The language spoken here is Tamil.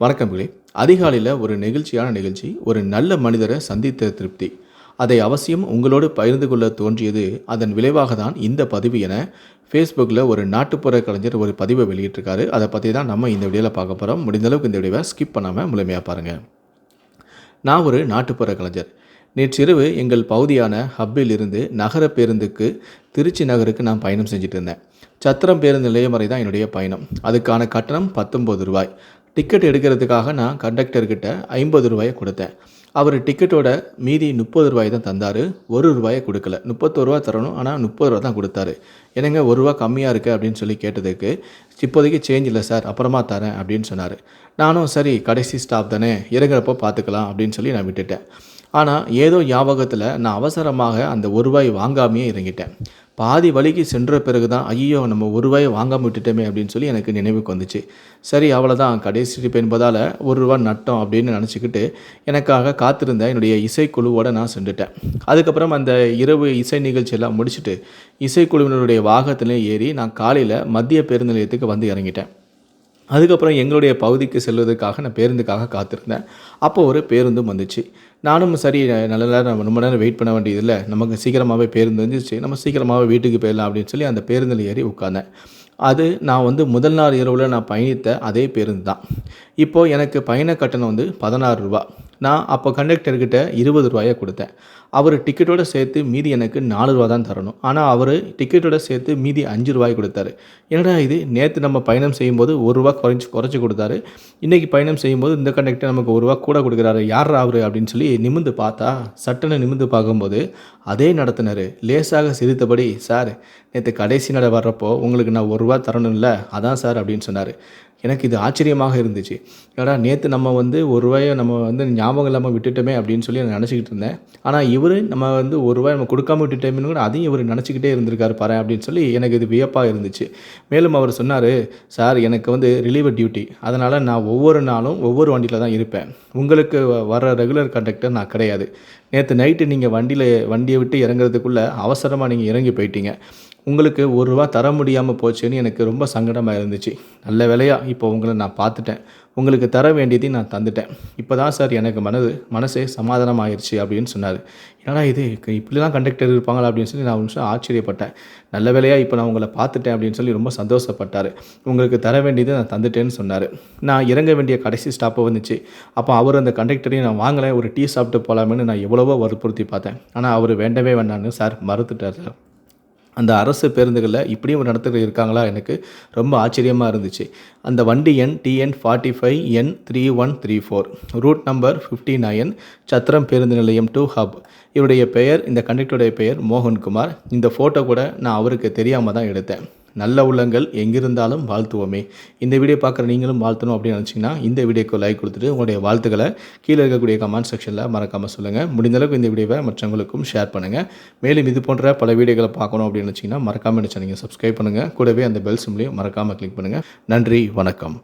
வணக்கங்களே அதிகாலையில் ஒரு நெகிழ்ச்சியான நிகழ்ச்சி ஒரு நல்ல மனிதரை சந்தித்த திருப்தி. அதை அவசியம் உங்களோடு பகிர்ந்து கொள்ள தோன்றியது அதன் விளைவாக தான் இந்த பதிவு என ஃபேஸ்புக்கில் ஒரு நாட்டுப்புற கலைஞர் ஒரு பதிவை வெளியிட்டிருக்காரு. அதை பற்றி தான் நம்ம இந்த வீடியோவில் பார்க்க போகிறோம் முடிந்தளவுக்கு இந்த வீடியோவை ஸ்கிப் பண்ணாமல் முழுமையாக பாருங்கள் நான் ஒரு நாட்டுப்புற கலைஞர். நேற்றிரவு எங்கள் பகுதியான ஹப்பில் இருந்து நகர பேருந்துக்கு திருச்சி நகருக்கு நான் பயணம் செஞ்சுட்டு இருந்தேன். சத்திரம் பேருந்து நிலையம் வரை தான் என்னுடைய பயணம். அதுக்கான கட்டணம் பத்தொம்பது ரூபாய். டிக்கெட் எடுக்கிறதுக்காக நான் கண்டக்டர்கிட்ட ஐம்பது ரூபாயை கொடுத்தேன். அவர் டிக்கெட்டோட மீதி முப்பது ரூபாய் தான் தந்தார். ஒரு ரூபாயை கொடுக்கல. முப்பத்தோரு ரூபா தரணும். ஆனால் முப்பது ரூபா தான் கொடுத்தாரு. என்னங்க ஒரு ரூபா கம்மியாக இருக்குது அப்படின்னு சொல்லி கேட்டதுக்கு இப்போதைக்கு சேஞ்ச் இல்லை சார் அப்புறமா தரேன். அப்படின்னு சொன்னார். நானும் சரி கடைசி ஸ்டாப் தானே. இறங்குறப்போ பார்த்துக்கலாம் அப்படின்னு சொல்லி நான் விட்டுட்டேன். ஆனால் ஏதோ ஞாபகத்தில் நான் அவசரமாக அந்த ஒரு ரூபாய் வாங்காமையே இறங்கிட்டேன். பாதி வழிக்கு சென்ற பிறகு தான் ஐயோ நம்ம ஒரு ரூபாயை வாங்காமல் விட்டுட்டோமே அப்படின்னு சொல்லி எனக்கு நினைவுக்கு வந்துச்சு. சரி அவ்வளோதான் கடைசி ட்ரிப் என்பதால் ஒரு ரூபா நட்டோம் அப்படின்னு நினச்சிக்கிட்டு எனக்காக காத்திருந்த என்னுடைய இசைக்குழுவோடு நான் சென்றுட்டேன். அதுக்கப்புறம் அந்த இரவு இசை நிகழ்ச்சியெல்லாம் முடிச்சுட்டு இசைக்குழுவினருடைய வாகத்திலே ஏறி நான் காலையில் மத்திய பேருந்து நிலையத்துக்கு வந்து இறங்கிட்டேன். அதுக்கப்புறம் எங்களுடைய பகுதிக்கு செல்வதற்காக நான் பேருந்துக்காக காத்திருந்தேன். அப்போ ஒரு பேருந்தும் வந்துச்சு. நானும் சரி நல்ல நேரம் ரொம்ப நேரம் வெயிட் பண்ண வேண்டியதில்லை. நமக்கு சீக்கிரமாகவே பேருந்து வந்துச்சு நம்ம சீக்கிரமாகவே வீட்டுக்கு போயிடலாம் அப்படின்னு சொல்லி அந்த பேருந்தில் ஏறி உட்காந்தேன் அது நான் வந்து முதல் நாள் இரவில் நான் பயணித்த அதே பேருந்து தான் இப்போது எனக்கு பயண கட்டணம் வந்து பதினாறு ரூபா நான் அப்போ கண்டக்டர்கிட்ட இருபது ரூபாயை கொடுத்தேன். அவர் டிக்கெட்டோட சேர்த்து மீதி எனக்கு நாலு ரூபா தான் தரணும். ஆனால் அவர் டிக்கெட்டோட சேர்த்து மீதி அஞ்சு ரூபாய் கொடுத்தாரு. என்னடா இது? நேற்று நம்ம பயணம் செய்யும்போது ஒரு ரூபா குறைஞ்சி குறைச்சி கொடுத்தாரு. இன்றைக்கி பயணம் செய்யும்போது இந்த கண்டக்டர் நமக்கு ஒரு ரூபா கூட கொடுக்குறாரு. யார் அவர் அப்படின்னு சொல்லி நிமிந்து பார்த்தா சட்டனை நிமிந்து பார்க்கும்போது அதே நடத்தினார். லேசாக சிரித்தபடி சார் நேற்று கடைசி நட வர்றப்போ உங்களுக்கு நான் ஒரு ரூபா தரணும்ல அதான் சார் அப்படின்னு சொன்னார். எனக்கு இது ஆச்சரியமாக இருந்துச்சு. ஏடா நேற்று நம்ம வந்து ஒரு ரூபாயை நம்ம வந்து ஞாபகம் இல்லாமல் விட்டுட்டோமே அப்படின்னு சொல்லி நான் நினச்சிக்கிட்டு இருந்தேன். ஆனால் இவர் நம்ம வந்து ஒரு ரூபாய் நம்ம கொடுக்காம விட்டுட்டோம்னு கூட அதையும் இவர் நினச்சிக்கிட்டே இருந்திருக்காரு பாரு அப்படின்னு சொல்லி எனக்கு இது வியப்பாக இருந்துச்சு. மேலும் அவர் சொன்னார் சார் எனக்கு வந்து ரிலீவர் டியூட்டி அதனால் நான் ஒவ்வொரு நாளும் ஒவ்வொரு வண்டியில் தான் இருப்பேன். உங்களுக்கு வர ரெகுலர் கண்டக்டர் நான் கிடையாது. நேற்று நைட்டு நீங்கள் வண்டியில் வண்டியை விட்டு இறங்குறதுக்குள்ளே அவசரமாக நீங்கள் இறங்கி போயிட்டீங்க. உங்களுக்கு ஒரு ரூபா தர முடியாமல் போச்சுன்னு எனக்கு ரொம்ப சங்கடமாக இருந்துச்சு. நல்ல வேலையாக இப்போ உங்களை நான் பார்த்துட்டேன். உங்களுக்கு தர வேண்டியதையும் நான் தந்துட்டேன். இப்போ தான் சார் எனக்கு மனது மனசே சமாதானம் ஆயிடுச்சு அப்படின்னு சொன்னார். ஏன்னா இது? இப்படிலாம் கண்டக்டர் இருப்பாங்களா அப்படின்னு சொல்லி நான் நிமிஷம் ஆச்சரியப்பட்டேன். நல்ல வேலையாக இப்போ நான் உங்களை பார்த்துட்டேன் அப்படின்னு சொல்லி ரொம்ப சந்தோஷப்பட்டார். உங்களுக்கு தர வேண்டியதை நான் தந்துட்டேன்னு சொன்னார். நான் இறங்க வேண்டிய கடைசி ஸ்டாப்பு வந்துச்சு. அப்போ அவர் அந்த கண்டக்டரையும் நான் வாங்கலை. ஒரு டீ சாப்பிட்டு போகலாமேன்னு நான் எவ்வளவோ வற்புறுத்தி பார்த்தேன். ஆனால் அவர் வேண்டவே வேண்டான்னு சார் மறுத்துட்டார் சார். அந்த அரசு பேருந்துகளில் இப்படியும் ஒரு நடத்துகிற இருக்காங்களா எனக்கு ரொம்ப ஆச்சரியமாக இருந்துச்சு. அந்த வண்டி எண் TN forty five N three one three four route number fifty nine Chathiram பேருந்து நிலையம் டூ ஹப் இவருடைய பெயர் இந்த கண்டக்டருடைய பெயர் மோகன்குமார். இந்த ஃபோட்டோ கூட நான் அவருக்கு தெரியாமல் தான் எடுத்தேன். நல்ல உள்ளங்கள் எங்கிருந்தாலும் வாழ்த்துவோமே. இந்த வீடியோ பார்க்குற நீங்களும் வாழ்த்தணும் அப்படின்னு நினச்சிங்கன்னா இந்த வீடியோக்கு லைக் கொடுத்துட்டு உங்களுடைய வாழ்த்துக்களை கீழே இருக்கக்கூடிய கமெண்ட் செக்ஷனில் மறக்காமல் சொல்லுங்கள் முடிந்தளவுக்கு இந்த வீடியோவை மற்றவங்களுக்கும் ஷேர் பண்ணுங்கள் மேலும் இது போன்ற பல வீடியோக்களை பார்க்கணும் அப்படின்னு நினச்சிங்கன்னா மறக்காமல் நினச்சா நீங்கள் சப்ஸ்கிரைப் பண்ணுங்கள் கூடவே அந்த பெல் சிம்லையும் மறக்காமல் கிளிக் பண்ணுங்கள் நன்றி வணக்கம்.